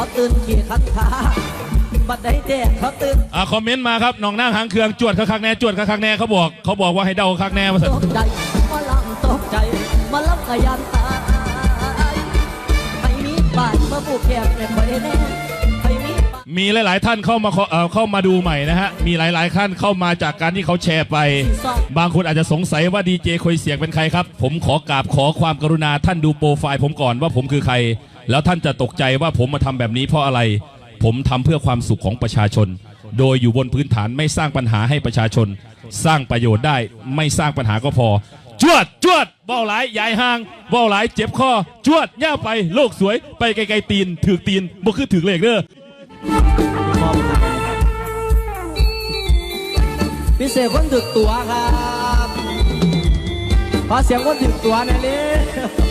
เขาตื่นขี่คันขาบัดได้แจ้งเขาตื่นอ่าคอมเมนต์มาครับน้องนั่งหางเครื่องจวดคักๆแน่จวดคักๆแน่เขาบอก เขาบอกว่าให้เดาคักแน่ว่าสันตกใจมาลังตกใจมาลับกะยันตายให้มีบ้านมาผูกแขกแม่คอยแน่ให้ มีบ้านมีหลาย ๆ ท่านเข้ามาขอเอ่อเข้ามาดูใหม่นะฮะ มีหลาย ๆ ท่านเข้ามาจากการที่เขาแชร์ไปที่ซ่อนบางคนอาจจะสงสัยว่าดีเจคุยเสียงเป็นใครครับ ผมขอกราบขอความกรุณาท่านดูโปรไฟล์ผมก่อนว่าผมคือใคร แล้วท่านจะตกใจว่าผมมาทำแบบนี้เพราะอะไร ผมทำเพื่อความสุขของประชาชน โดยอยู่บนพื้นฐานไม่สร้างปัญหาให้ประชาชน สร้างประโยชน์ได้ ไม่สร้างปัญหาก็พอ จวด จวดเบ้าหลายยายห่างเบ้าหลายเจ็บคอ จวดย่าไป โลกสวย ไปไกลๆตีน ถือตีนบ่คือถือเลขเด้อ พิเศษคนถึกตัวครับขอเสียงคนถึกตัวหน่อยเลย